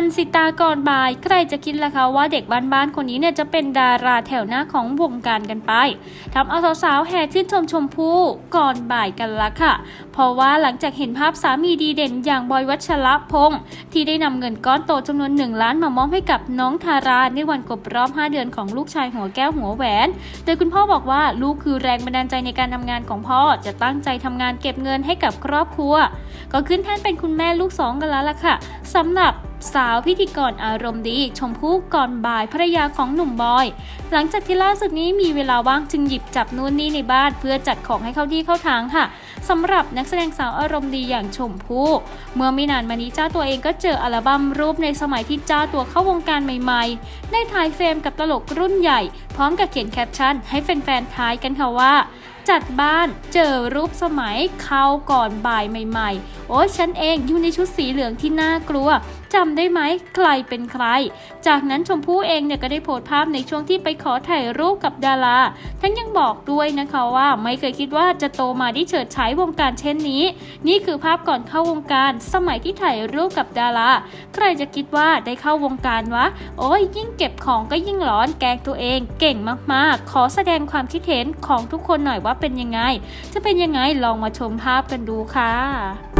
ทันสิตากรบ่าย ใครจะคิดล่ะคะว่าเด็กบ้านๆคนนี้เนี่ยจะเป็นดาราแถวหน้าของวงการกันไปทำเอาสาวๆแห่ชื่นชมชมพู่ก่อนบ่ายกันละค่ะ เพราะว่าหลังจากเห็นภาพสามีดีเด่นอย่างบอยวัชระพงษ์ที่ได้นำเงินก้อนโตจำนวนหนึ่งล้านมามอบให้กับน้องทาราในวันครบรอบ 5 เดือนของลูกชายหัวแก้วหัวแหวน โดยคุณพ่อบอกว่าลูกคือแรงบันดาลใจในการทำงานของพ่อจะตั้งใจทำงานเก็บเงินให้กับครอบครัว ก็ขึ้นแท่นเป็นคุณแม่ลูกสองกันแล้วล่ะค่ะสำหรับ สาวพิธีกรอารมณ์ดีชมพู่ก่อนบ่ายภรรยาของหนุ่มบอย หลังจากที่ล่าสุดนี้มีเวลาว่างจึงหยิบจับนู่นนี่ในบ้าน เพื่อจัดของให้เข้าที่เข้าทางค่ะสำหรับนักแสดงสาวอารมณ์ดีอย่างชมพู่เมื่อไม่นานมานี้เจ้าตัวเองก็เจออัลบั้มรูปในสมัยที่เจ้าตัวเข้าวงการใหม่ๆ ได้ถ่ายเฟรมกับตลกรุ่นใหญ่ พร้อมกับเขียนแคปชั่น ให้แฟนๆทายกันค่ะว่า จัดบ้านเจอรูปสมัยเข้าก่อนบ่ายใหม่ ๆ โอ้ฉันเองอยู่ในชุดสีเหลืองที่น่ากลัวจำได้ไหมใครเป็นใคร จากนั้นชมพู่เองเนี่ยก็ได้โพสต์ภาพในช่วงที่ไปขอถ่ายรูปกับดาราทั้งยังบอกด้วยนะคะว่าไม่เคยคิดว่าจะโตมาได้เฉิดฉายวงการเช่นนี้ นี่คือภาพก่อนเข้าวงการ สมัยที่ถ่ายรูปกับดาราใครจะคิดว่าได้เข้าวงการวะ โอ้ยยิ่งเก็บของก็ยิ่งร้อนแกงตัวเองเก่งมากๆ ขอแสดงความคิดเห็นของทุกคนหน่อยว่าเป็นยังไง จะเป็นยังไงลองมาชมภาพกันดูค่ะ